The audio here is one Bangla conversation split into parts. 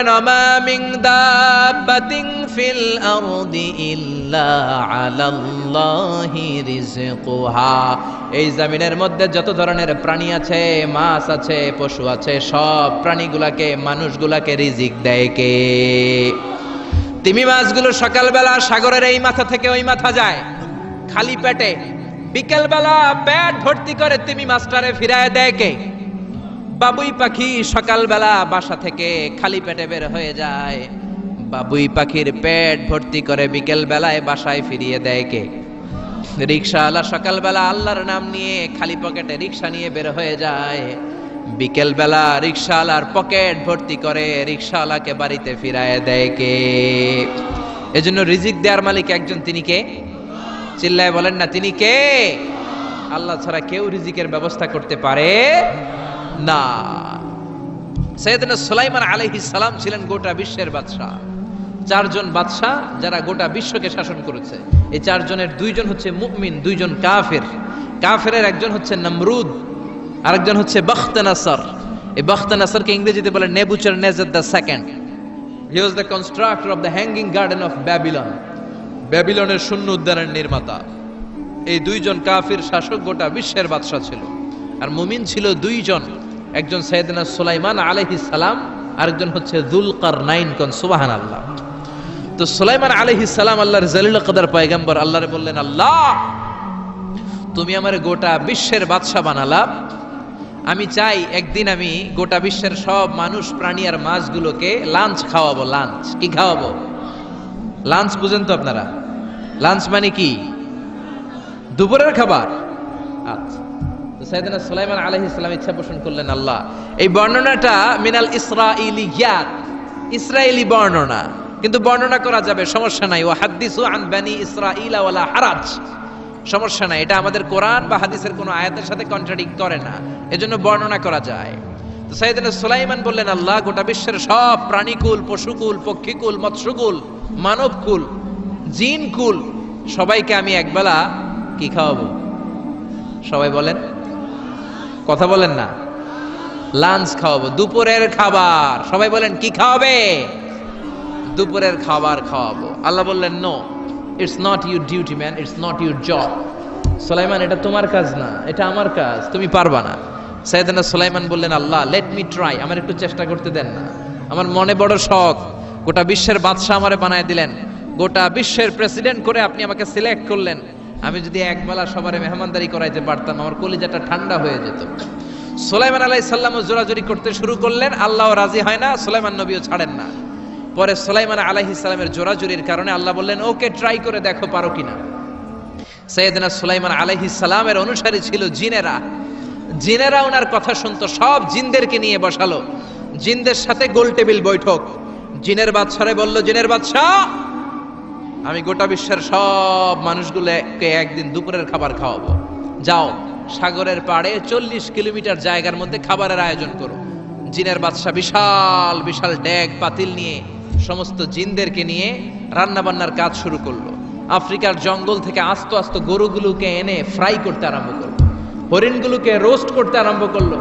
وما من دابة في الأرض إلا على الله رزقها এই জমিনের মধ্যে যত ধরনের প্রাণী আছে মাছ আছে পশু আছে সব প্রাণীগুলাকে মানুষগুলাকে রিজিক দেয় কে তিমি মাছগুলো সকালবেলা সাগরের এই মাথা থেকে ওই মাথা যায় খালি পেটে বিকেলবেলা পেট ভর্তি করে তিমি মাছটারে ফিরায় দেয় কে বাবুই পাখি সকালবেলা বাসা থেকে খালি পেটে বের হয়ে যায়। বাবুই পাখির পেট ভর্তি করে বিকেল বেলায় বাসায় ফিরিয়ে দেয় কে? রিক্সাওয়ালা সকালবেলা আল্লাহর নাম নিয়ে খালি পকেটে রিক্সা নিয়ে বের হয়ে যায়। বিকেল বেলা রিক্সাওয়ালার পকেট ভর্তি করে রিক্সাওয়ালাকে বাড়িতে ফিরায় দেয় কে? এজন্য রিজিক দেওয়ার মালিক একজন তিনি কে? চিল্লায় বলেন না, তিনি কে? আল্লাহ ছাড়া কেউ রিজিকের ব্যবস্থা করতে পারে না। সৈয়দনা সুলাইমান আলাইহিস সালাম ছিলেন গোটা বিশ্বের বাদশাহ। চারজন বাদশাহ যারা গোটা বিশ্বকে শাসন করেছে। এই চারজনের দুইজন হচ্ছে মুমিন, দুইজন কাফের। কাফেরের একজন হচ্ছে নমরুদ, আরেকজন হচ্ছে বখতানাসর। এই বখতানাসরকে ইংরেজিতে বলে Nebuchadnezzar the second. He was the constructor of the hanging garden of Babylon ব্যাবিলনের শূন্য উদ্যানের নির্মাতা। এই দুইজন কাফির শাসক গোটা বিশ্বের বাদশাহ ছিল। আর মুমিন ছিল দুইজন। একজন সৈয়দনা সুলাইমান আলাইহিস সালাম, আরেকজন হচ্ছে জুলকার নাইন কন সুবাহান আল্লাহ তো সুলাইমান আলাইহিস সালাম আল্লাহর জালিল কদর পয়গম্বর আল্লাহরে বললেন, আল্লাহ, তুমি আমার গোটা বিশ্বের বাদশাহ বানালা। আমি চাই একদিন আমি গোটা বিশ্বের সব মানুষ, প্রাণী আর মাছগুলোকে লাঞ্চ খাওয়াবো, লাঞ্চ। কি খাওয়াবো? লাঞ্চ বুঝেন তো আপনারা। লাঞ্চ মানে কি? দুপুরের খাবার। আচ্ছা। সাইদানা সুলাইমান আলাইহিস সালাম ইচ্ছা পোষণ করলেন আল্লাহ। এই বর্ণনাটা মিনাল ইসরা ইসরাইলিয়াত ইসরায়েলি বর্ণনা। কিন্তু বর্ণনা করা যাবে, সমস্যা নাই। ও হাদিসু আন বানি ইসরাইলা ওয়ালা হারাজ। সমস্যা নাই, এটা আমাদের কোরআন বা হাদিসের কোনো আয়াতের সাথে কন্ট্রাডিক্ট করে না। এজন্য বর্ণনা করা যায়। তো সাইদানা সুলাইমান বললেন, আল্লাহ, গোটা বিশ্বের সব প্রাণীকুল, পশুকুল, পক্ষীকুল, মৎস্যকুল, মানবকুল, জিনকুল, সবাইকে আমি একবেলা কি খাওয়াবো? সবাই বলেন কথা বলেন না। লাঞ্চ খাওয়াবো, দুপুরের খাবার। সবাই বলেন, কি খাওয়াবে? দুপুরের খাবার খাওয়াবো। আল্লাহ বললেন no it's not your duty man it's not your job Sulaiman, এটা তোমার কাজ না, এটা আমার কাজ। তুমি পারবা না। সাইদানা সোলাইমান বললেন, আল্লাহ লেট মি ট্রাই আমার একটু চেষ্টা করতে দেন না। আমার মনে বড় শখ। গোটা বিশ্বের বাদশাহ আমারে বানায় দিলেন। গোটা বিশ্বের প্রেসিডেন্ট করে আপনি আমাকে সিলেক্ট করলেন। আমি যদি একবেলা সবারে মেহমানদারি করাইতে পারতাম, আমার কলিজাটা ঠান্ডা হয়ে যেত। সোলাইমান আলাই সাল্লামও জোরাজোরি করতে শুরু করলেন, আল্লাহ রাজি হয় না, সোলাইমান নবীও ছাড়েন না। পরে সোলাইমান আলাইহি সালামের জোরাজুরির কারণে আল্লাহ বললেন, ওকে ট্রাই করে দেখো, পারো কিনা? সৈয়দনা সুলাইমান আলাইহি সালামের অনুসারী ছিল জিনেরা। জিনেরা ওনার কথা শুনতো, সব জিনদেরকে নিয়ে বসালো। জিনদের সাথে গোল টেবিল বৈঠক। জিনের বাদশারে বলল, জিনের বাদশাহ আমি গোটা বিশ্বের সব মানুষগুলোকে একদিন দুপুরের খাবার খাওয়াবো। যাও, সাগরের পাড়ে চল্লিশ কিলোমিটার জায়গার মধ্যে খাবারের আয়োজন করো। জিনের বাদশাহ বিশাল বিশাল ড্যাগ পাতিল নিয়ে, সমস্ত জিনদেরকে নিয়ে রান্না বান্নার কাজ শুরু করল। আফ্রিকার জঙ্গল থেকে আস্ত আস্ত গরুগুলোকে এনে ফ্রাই করতে আরম্ভ করল। হরিণগুলোকে রোস্ট করতে আরম্ভ করল।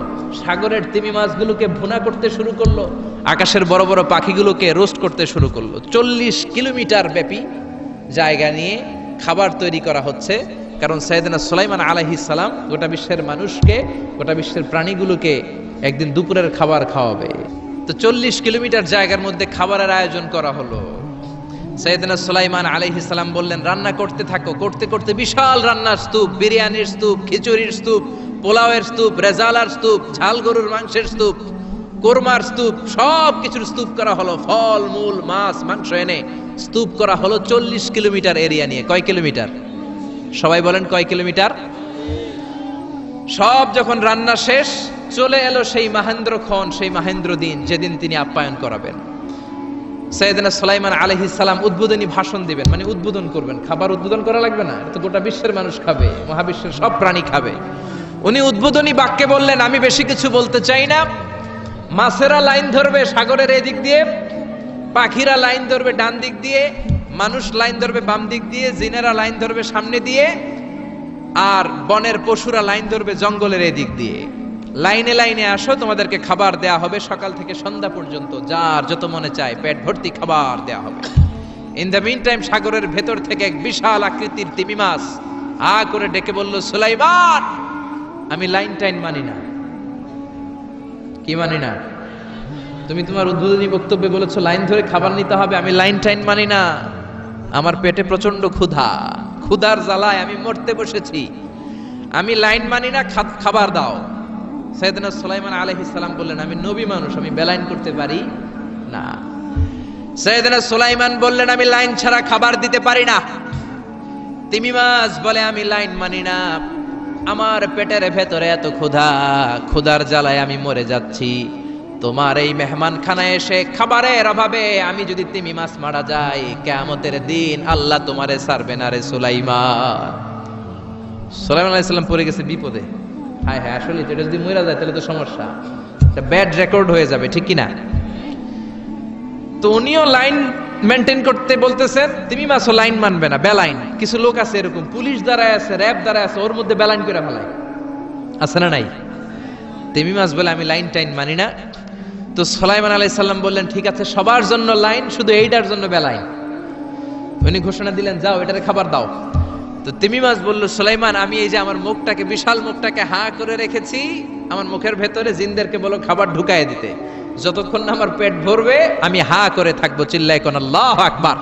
সাগরের তিমি মাছগুলোকে ভুনা করতে শুরু করল। আকাশের বড় বড় পাখিগুলোকে রোস্ট করতে শুরু করল। চল্লিশ কিলোমিটার ব্যাপী জায়গা নিয়ে খাবার তৈরি করা হচ্ছে। কারণ সৈয়দনা সুলাইমান আলাইহিস সালাম গোটা বিশ্বের মানুষকে, গোটা বিশ্বের প্রাণীগুলোকে একদিন দুপুরের খাবার খাওয়াবে। তো চল্লিশ কিলোমিটার জায়গার মধ্যে খাবারের আয়োজন করা হলো। সৈয়দনা সুলাইমান সালাম বললেন, রান্না করতে থাকো, করতে করতে বিশাল রান্নার স্তূপ, বিরিয়ানির স্তূপ, খিচুড়ির স্তূপ, পোলাওয়ের স্তূপ, রেজালার স্তূপ, ঝাল গরুর মাংসের স্তূপ কোরমার স্তূপ, সব কিছুর স্তূপ করা হলো, ফল, মূল, মাছ, মাংস এনে। স্তূপ করা হলো চল্লিশ কিলোমিটার এরিয়া নিয়ে। কয় কিলোমিটার? সবাই বলেন কয় কিলোমিটার? সব যখন রান্না শেষ, চলে এলো সেই মাহেন্দ্র খন সেই মাহেন্দ্র দিন, যেদিন তিনি আপ্যায়ন করাবেন। সৈয়দনা সুলাইমান আলহি সালাম উদ্বোধনী ভাষণ দিবেন মানে উদ্বোধন করবেন। খাবার উদ্বোধন করা লাগবে না তো গোটা বিশ্বের মানুষ খাবে, মহাবিশ্বের সব প্রাণী খাবে। উনি উদ্বোধনী বাক্যে বললেন, আমি বেশি কিছু বলতে চাই না মাছেরা লাইন ধরবে সাগরের এদিক দিয়ে, পাখিরা লাইন ধরবে ডান দিক দিয়ে, মানুষ লাইন ধরবে বাম দিক দিয়ে, জিনেরা লাইন ধরবে সামনে দিয়ে, আর বনের পশুরা লাইন ধরবে জঙ্গলের এদিক দিয়ে। লাইনে লাইনে আসো, তোমাদেরকে খাবার দেয়া হবে, সকাল থেকে সন্ধ্যা পর্যন্ত যার যত মনে চায় পেট ভর্তি খাবার দেয়া হবে। ইন দ্য মিন টাইম সাগরের ভেতর থেকে এক বিশাল আকৃতির তিমি মাছ আ করে ডেকে বলল, সুলাইমান, আমি লাইন টাইন মানি না। কি মানি না? তুমি তোমার উদ্বোধনী বক্তব্যে বলেছ, লাইন ধরে খাবার নিতে হবে, আমি লাইন টাইন মানি না। আমার পেটে প্রচণ্ড ক্ষুধা। ক্ষুধার জ্বালায় আমি মরতে বসেছি। আমি লাইন মানি না খাবার দাও। সৈয়দনা সুলাইমান আলাইহিস বললেন, আমি নবী মানুষ, আমি বেলাইন করতে পারি না। সৈয়দনা সুলাইমান বললেন, আমি লাইন ছাড়া খাবার দিতে পারি না। তিমি মাছ বলে, আমি লাইন মানি না। আমার পেটের ভেতরে এত ক্ষুধা, ক্ষুধার জ্বালায় আমি মরে যাচ্ছি। তোমার এই মেহমান খানায় এসে খাবারের অভাবে আমি যদি তিমি মাছ মারা যাই, কেয়ামতের দিন আল্লাহ তোমারে সারবে না রে সুলাইমান। সুলাইমান আলাইসাল্লাম পড়ে গেছে বিপদে। হ্যাঁ হ্যাঁ আসলে যেটা যদি মরে যায়, তাহলে তো সমস্যা। ব্যাড রেকর্ড হয়ে যাবে, ঠিক কি না তো উনিও লাইন মেনটেন করতে বলতেছেন, তুমি মাসও লাইন মানবে না, বেলাইন। কিছু লোক আছে এরকম, পুলিশ দ্বারা আছে, র্যাব দ্বারা আছে, ওর মধ্যে বেলাইন করে ফেলায়। আছে না নাই? তেমি মাস বলে, আমি লাইন টাইন মানি না। তো সোলাইমান আলাইহিস সালাম বললেন, ঠিক আছে, সবার জন্য লাইন, শুধু এইটার জন্য বেলাইন। উনি ঘোষণা দিলেন, যাও, এটারে খাবার দাও। তো তিমি মাছ বলল, সোলাইমান, আমি এই যে আমার মুখটাকে, বিশাল মুখটাকে হা করে রেখেছি, আমার মুখের ভেতরে জিনদেরকে বলো খাবার ঢুকায় দিতে। যতক্ষণ না আমার পেট ভরবে, আমি হা করে থাকব চিল্লাই কোন আল্লাহ আকবার।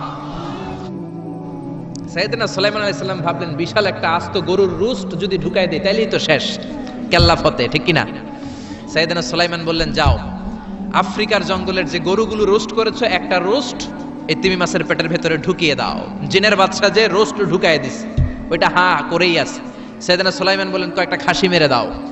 সাইয়েদনা সুলাইমান আলাইহিস সালাম ভাবলেন, বিশাল একটা আস্ত গরুর রুস্ট যদি ঢুকায় দেয়, তাইলেই তো শেষ। কেল্লা ফতে, ঠিক কিনা? সাইয়েদনা সুলাইমান বললেন, যাও। আফ্রিকার জঙ্গলের যে গরুগুলো রোস্ট করেছ, একটা রোস্ট এই তিমি মাছের পেটের ভেতরে ঢুকিয়ে দাও। জিনের বাচ্চা যে রোস্ট ঢুকায় দিস ওইটা হা করেই আছে। সাইয়েদনা সুলাইমান বললেন, কয়েকটা খাসি মেরে দাও।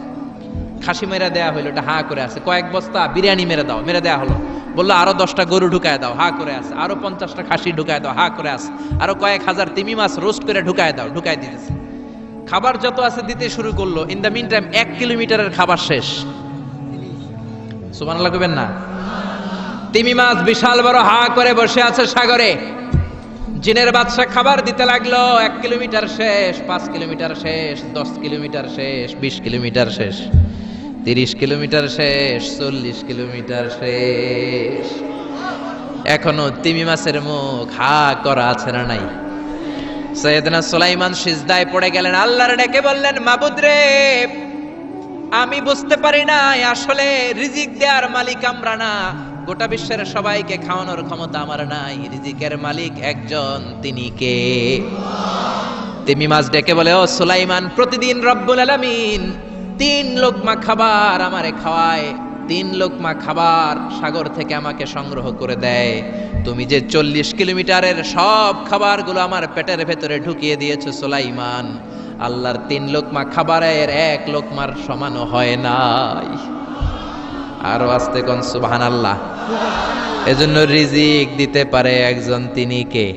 খাসি মেরে দেয়া হলো এটা হা করে আছে। কয়েক বস্তা বিরিয়ানি মেরে দাও, মেরে দেয়া হলো। বলল, আরও দশটা গরু ঢুকায় দাও, হা করে আছে। আরও পঞ্চাশটা খাসি ঢুকায় দাও, হা করে আছে। আরও কয়েক হাজার তিমি মাছ রোস্ট করে ঢুকায় দাও, ঢুকায় দিতেছে খাবার যত আছে দিতে শুরু করল ইন দ্য মিন টাইম এক কিলোমিটারের খাবার শেষ। সুবহানাল্লাহ কইবেন না? তিমি মাছ বিশাল বড় হা করে বসে আছে সাগরে। জিনের বাদশা খাবার দিতে লাগল, এক কিলোমিটার শেষ, পাঁচ কিলোমিটার শেষ, দশ কিলোমিটার শেষ, বিশ কিলোমিটার শেষ। তিরিশ কিলোমিটার শেষ, চল্লিশ কিলোমিটার শেষ। এখনও তিমি মাছের মুখ হা করা আছে না নাই? সৈয়দনা সুলাইমান সিজদায় পড়ে গেলেন, আল্লাহর ডেকে বললেন, মাবুদ রে, আমি বুঝতে পারি না আসলে রিজিক দেওয়ার মালিক আমরা না। গোটা বিশ্বের সবাইকে খাওয়ানোর ক্ষমতা আমার নাই, রিজিকের মালিক একজন তিনি কে? তিমি মাছ ডেকে বলে, ও সুলাইমান, প্রতিদিন রব্বুল আলামিন তিন লোকমা খাবার আমারে খাওয়ায়। তিন লোকমা খাবার সাগর থেকে আমাকে সংগ্রহ করে দেয়। তুমি যে চল্লিশ কিলোমিটারের সব খাবারগুলো আমার পেটের ভেতরে ঢুকিয়ে দিয়েছ সুলাইমান, আল্লাহর তিন লোকমা খাবারের এক লোকমার সমানও হয় নাই। আরও আসতে কোন সুবহান আল্লাহ এজন্য রিজিক দিতে পারে একজন তিনি কে?